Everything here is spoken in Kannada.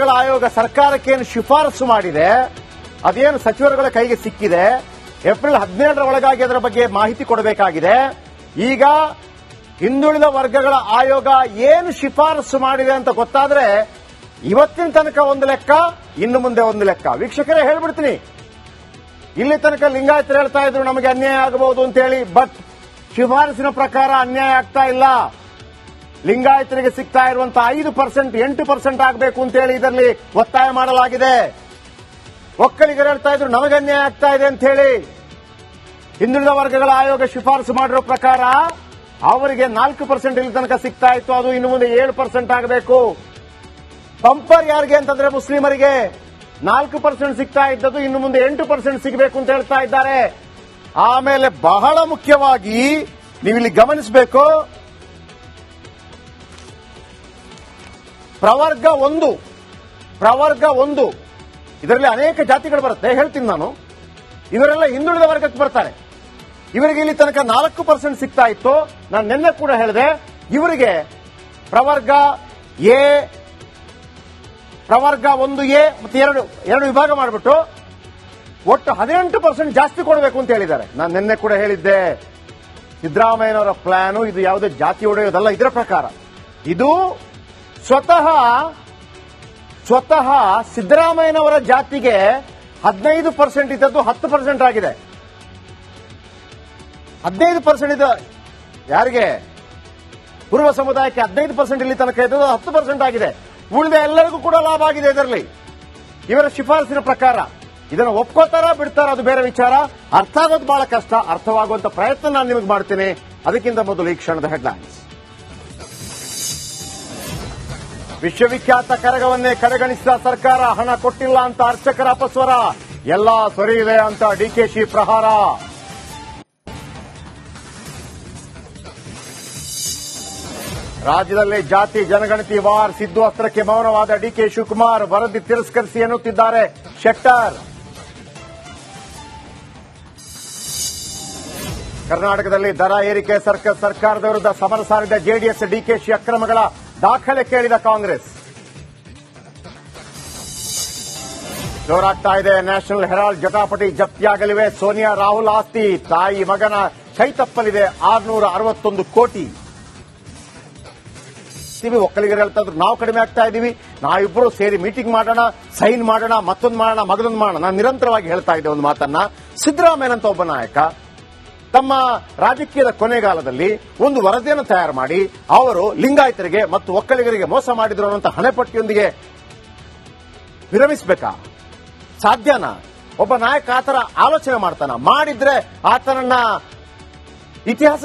ವರ್ಗಗಳ ಆಯೋಗ ಸರ್ಕಾರಕ್ಕೇನು ಶಿಫಾರಸು ಮಾಡಿದೆ, ಅದೇನು ಸಚಿವರುಗಳ ಕೈಗೆ ಸಿಕ್ಕಿದೆ, ಏಪ್ರಿಲ್ ಹದಿನೇಳರ ಒಳಗಾಗಿ ಅದರ ಬಗ್ಗೆ ಮಾಹಿತಿ ಕೊಡಬೇಕಾಗಿದೆ. ಈಗ ಹಿಂದುಳಿದ ವರ್ಗಗಳ ಆಯೋಗ ಏನು ಶಿಫಾರಸು ಮಾಡಿದೆ ಅಂತ ಗೊತ್ತಾದ್ರೆ ಇವತ್ತಿನ ತನಕ ಒಂದು ಲೆಕ್ಕ, ಇನ್ನು ಮುಂದೆ ಒಂದು ಲೆಕ್ಕ. ವೀಕ್ಷಕರೇ, ಹೇಳ್ಬಿಡ್ತೀನಿ. ಇಲ್ಲಿ ತನಕ ಲಿಂಗಾಯತರು ಹೇಳ್ತಾ ಇದ್ರು, ನಮಗೆ ಅನ್ಯಾಯ ಆಗಬಹುದು ಅಂತ ಹೇಳಿ, ಬಟ್ ಶಿಫಾರಸಿನ ಪ್ರಕಾರ ಅನ್ಯಾಯ ಆಗ್ತಾ ಇಲ್ಲ. ಲಿಂಗಾಯತರಿಗೆ ಸಿಗ್ತಾ ಇರುವಂತಹ ಐದು ಪರ್ಸೆಂಟ್, ಎಂಟು ಪರ್ಸೆಂಟ್ ಆಗಬೇಕು ಅಂತ ಹೇಳಿ ಇದರಲ್ಲಿ ಒತ್ತಾಯ ಮಾಡಲಾಗಿದೆ. ಒಕ್ಕಲಿಗರು ಹೇಳ್ತಾ ಇದ್ರು, ನಮಗೆ ಅನ್ಯಾಯ ಆಗ್ತಾ ಇದೆ ಅಂತ ಹೇಳಿ. ಹಿಂದುಳಿದ ವರ್ಗಗಳ ಆಯೋಗ ಶಿಫಾರಸು ಮಾಡಿರೋ ಪ್ರಕಾರ ಅವರಿಗೆ ನಾಲ್ಕು ಪರ್ಸೆಂಟ್ ಇಲ್ಲಿ ತನಕ ಸಿಗ್ತಾ ಇತ್ತು. ಅದು ಇನ್ನು ಮುಂದೆ ಏಳು ಪರ್ಸೆಂಟ್ ಆಗಬೇಕು. ಬಂಪರ್ ಯಾರಿಗೆ ಅಂತಂದ್ರೆ ಮುಸ್ಲಿಮರಿಗೆ. ನಾಲ್ಕು ಪರ್ಸೆಂಟ್ ಸಿಗ್ತಾ ಇದ್ದದ್ದು ಇನ್ನು ಮುಂದೆ ಎಂಟು ಪರ್ಸೆಂಟ್ ಸಿಗಬೇಕು ಅಂತ ಹೇಳ್ತಾ ಇದ್ದಾರೆ. ಆಮೇಲೆ ಬಹಳ ಮುಖ್ಯವಾಗಿ ನೀವಿಲ್ಲಿ ಗಮನಿಸಬೇಕು ಪ್ರವರ್ಗ ಒಂದು. ಪ್ರವರ್ಗ ಒಂದು. ಇದರಲ್ಲಿ ಅನೇಕ ಜಾತಿಗಳು ಬರುತ್ತೆ. ಹೇಳ್ತೀನಿ ನಾನು. ಇವರೆಲ್ಲ ಹಿಂದುಳಿದ ವರ್ಗಕ್ಕೆ ಬರ್ತಾರೆ. ಇವರಿಗೆ ಇಲ್ಲಿ ತನಕ ನಾಲ್ಕು ಪರ್ಸೆಂಟ್ ಸಿಗ್ತಾ ಇತ್ತು. ನಾನು ನಿನ್ನೆ ಕೂಡ ಹೇಳಿದೆ, ಇವರಿಗೆ ಪ್ರವರ್ಗ ಎ, ಪ್ರವರ್ಗ ಒಂದು ಎ ಮತ್ತೆ ಎರಡು ಎರಡು ವಿಭಾಗ ಮಾಡಿಬಿಟ್ಟು ಒಟ್ಟು ಹದಿನೆಂಟು ಪರ್ಸೆಂಟ್ ಜಾಸ್ತಿ ಕೊಡಬೇಕು ಅಂತ ಹೇಳಿದ್ದಾರೆ. ನಾನು ನಿನ್ನೆ ಕೂಡ ಹೇಳಿದ್ದೆ, ಸಿದ್ದರಾಮಯ್ಯನವರ ಪ್ಲಾನು ಇದು ಯಾವುದೇ ಜಾತಿ ಒಡೆಯೋದಲ್ಲ, ಇದರ ಪ್ರಕಾರ. ಇದು ಸ್ವತಃ ಸ್ವತಃ ಸಿದ್ದರಾಮಯ್ಯನವರ ಜಾತಿಗೆ ಹದಿನೈದು ಪರ್ಸೆಂಟ್ ಇದ್ದದ್ದು ಹತ್ತು ಪರ್ಸೆಂಟ್ ಆಗಿದೆ. ಹದಿನೈದು ಪರ್ಸೆಂಟ್ ಇದ್ದ ಯಾರಿಗೆ? ಪೂರ್ವ ಸಮುದಾಯಕ್ಕೆ ಹದಿನೈದು ಪರ್ಸೆಂಟ್ ಇಲ್ಲಿ ತನಕ ಇದ್ದದ್ದು ಹತ್ತು ಪರ್ಸೆಂಟ್ ಆಗಿದೆ. ಉಳಿದ ಎಲ್ಲರಿಗೂ ಕೂಡ ಲಾಭ ಆಗಿದೆ ಇದರಲ್ಲಿ. ಇವರ ಶಿಫಾರಸಿನ ಪ್ರಕಾರ ಇದನ್ನು ಒಪ್ಕೋತಾರ ಬಿಡ್ತಾರ ಅದು ಬೇರೆ ವಿಚಾರ. ಅರ್ಥ ಆಗೋದು ಬಹಳ ಕಷ್ಟ. ಅರ್ಥವಾಗುವಂತ ಪ್ರಯತ್ನ ನಾನು ನಿಮಗೆ ಮಾಡ್ತೀನಿ. ಅದಕ್ಕಿಂತ ಮೊದಲು ಈ ಕ್ಷಣದ ಹೆಡ್ಲೈನ್ಸ್ ವಿಶ್ವವಿಖ್ಯಾತ ಕರಗವನ್ನೇ ಕಡೆಗಣಿಸಿದ ಸರ್ಕಾರ ಹಣ ಕೊಟ್ಟಿಲ್ಲ ಅಂತ ಅರ್ಚಕರ ಅಪಸ್ವರ. ಎಲ್ಲಾ ಸರಿ ಇದೆ ಅಂತ ಡಿಕೆಶಿ ಪ್ರಹಾರ. ರಾಜ್ಯದಲ್ಲಿ ಜಾತಿ ಜನಗಣತಿ ವಾರ್ ಸಿದ್ದು ಅಸ್ತ್ರಕ್ಕೆ ಮೌನವಾದ ಡಿಕೆ ಶಿವಕುಮಾರ್ ವರದಿ ತಿರಸ್ಕರಿಸಿ ಎನ್ನುತ್ತಿದ್ದಾರೆ ಶೆಟ್ಟರ್. ಕರ್ನಾಟಕದಲ್ಲಿ ದರ ಏರಿಕೆ ಸರ್ಕ- ಸರ್ಕಾರದ ವಿರುದ್ಧ ಸಮರ ಸಾರಿದ ಜೆಡಿಎಸ್, ಡಿಕೆಶಿ ಅಕ್ರಮಗಳ ದಾಖಲೆ ಕೇಳಿದ ಕಾಂಗ್ರೆಸ್. ಜೋರಾಗ್ತಾ ಇದೆ. ನ್ಯಾಷನಲ್ ಹೆರಾಲ್ಡ್ ಜಟಾಪಟಿ ಜಪ್ತಿಯಾಗಲಿವೆ. ಸೋನಿಯಾ ರಾಹುಲ್ ಆಸ್ತಿ. ತಾಯಿ ಮಗನ ಕೈ ಆರುನೂರ ಅರವತ್ತೊಂದು ಕೋಟಿ. ಒಕ್ಕಲಿಗರು ಹೇಳ್ತಾ ಇದ್ರು ನಾವು ಕಡಿಮೆ ಆಗ್ತಾ ಇದೀವಿ. ನಾವಿಬ್ಬರು ಸೇರಿ ಮೀಟಿಂಗ್ ಮಾಡೋಣ ಸೈನ್ ಮಾಡೋಣ, ಮತ್ತೊಂದು ಮಾಡೋಣ, ಮಗದೊಂದು ಮಾಡೋಣ. ನಾನು ನಿರಂತರವಾಗಿ ಹೇಳ್ತಾ ಇದ್ದೆ ಒಂದು ಮಾತನ್ನ. ಸಿದ್ದರಾಮಯ್ಯನಂತ ಒಬ್ಬ ನಾಯಕ ತಮ್ಮ ರಾಜಕೀಯದ ಕೊನೆಗಾಲದಲ್ಲಿ ಒಂದು ವರದಿಯನ್ನು ತಯಾರು ಮಾಡಿ ಅವರು ಲಿಂಗಾಯತರಿಗೆ ಮತ್ತು ಒಕ್ಕಲಿಗರಿಗೆ ಮೋಸ ಮಾಡಿದ್ರು ಅನ್ನುವಂಥ ಹಣೆಪಟ್ಟಿಯೊಂದಿಗೆ ವಿರಮಿಸಬೇಕಾ? ಸಾಧ್ಯನಾ? ಒಬ್ಬ ನಾಯಕ ಆತರ ಆಲೋಚನೆ ಮಾಡ್ತಾನ? ಮಾಡಿದ್ರೆ ಆತನನ್ನ ಇತಿಹಾಸ